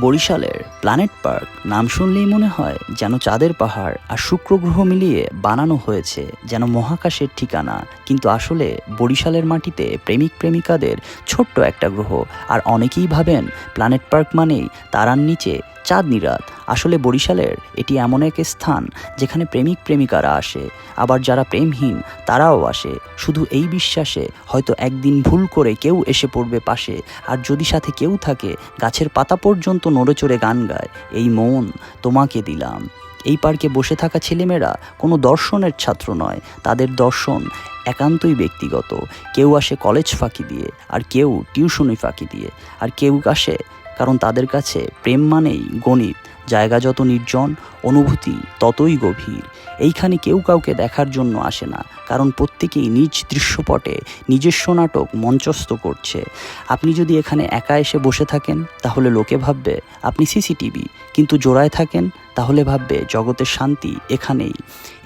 বরিশালের planet park. নাম শুনলেই মনে হয় যেন চাঁদের পাহাড় আর শুক্র গ্রহ মিলিয়ে বানানো হয়েছে যেন মহাকাশের ঠিকানা। কিন্তু আসলে বরিশালের মাটিতে প্রেমিক প্রেমিকাদের ছোট্ট একটা গ্রহ। আর অনেকেই ভাবেন প্ল্যানেট পার্ক মানেই তারার নিচে চাঁদ রাত। আসলে বরিশালের এটি এমন এক স্থান যেখানে প্রেমিক প্রেমিকারা আসে, আবার যারা প্রেমহীন তারাও আসে। শুধু এই বিশ্বাসে হয়তো একদিন ভুল করে কেউ এসে পড়বে পাশে, আর যদি সাথে কেউ থাকে, গাছের পাতা পর্যন্ত নড়েচড়ে গান গায়। এই মন তোমাকে দিলাম। এই পার্কে বসে থাকা ছেলেমেয়েরা কোনো দর্শনের ছাত্র নয়, তাদের দর্শন একান্তই ব্যক্তিগত। কেউ আসে কলেজ ফাঁকি দিয়ে, আর কেউ টিউশনি ফাঁকি দিয়ে। আর কেউ আসে কারণ তাদের কাছে প্রেম মানেই গণিত। জায়গা যত নির্জন, অনুভূতি ততই গভীর। এইখানে কেউ কাউকে দেখার জন্য আসে না, কারণ প্রত্যেকেই নিজ দৃশ্যপটে নিজস্ব নাটক মঞ্চস্থ করছে। আপনি যদি এখানে একা এসে বসে থাকেন, তাহলে লোকে ভাববে, আপনি সিসিটিভি। কিন্তু জোড়ায় থাকেন, তাহলে ভাববে জগতের শান্তি এখানেই।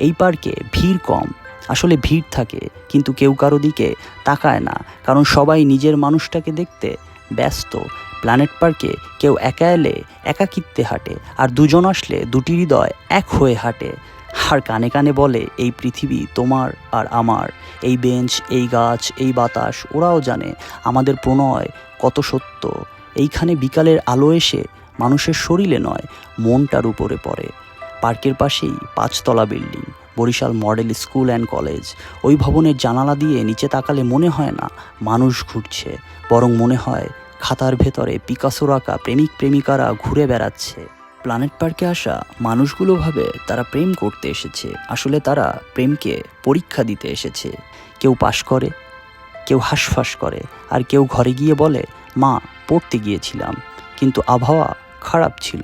এই পার্কে ভিড় কম, আসলে ভিড় থাকে, কিন্তু কেউ কারও দিকে তাকায় না, কারণ সবাই নিজের মানুষটাকে দেখতে ব্যস্ত। প্ল্যানেট পার্কে কেউ একা এলে একাকিত্বে হাঁটে আর দুজন আসলে দুটি হৃদয় এক হয়ে হাঁটে। আর কানে কানে বলে, এই পৃথিবী তোমার আর আমার। এই বেঞ্চ, এই গাছ, এই বাতাস, ওরাও জানে আমাদের প্রণয় কত সত্য। এইখানে বিকালের আলো এসে মানুষের শরীরে নয়, মনটার উপরে পড়ে। পার্কের পাশেই পাঁচতলা building, Barishal model school and college. ওই ভবনের জানালা দিয়ে নিচে তাকালে মনে হয় না মানুষ ঘুরছে, বরং মনে হয় খাতার ভেতরে পিকাসোর আঁকা প্রেমিক প্রেমিকারা ঘুরে বেড়াচ্ছে। প্ল্যানেট পার্কে আসা মানুষগুলো ভাবে তারা প্রেম করতে এসেছে। আসলে তারা প্রেমকে পরীক্ষা দিতে এসেছে। কেউ পাশ করে, কেউ হাঁসফাঁস করে, আর কেউ ঘরে গিয়ে বলে, মা, পড়তে গিয়েছিলাম, কিন্তু আবহাওয়া খারাপ ছিল।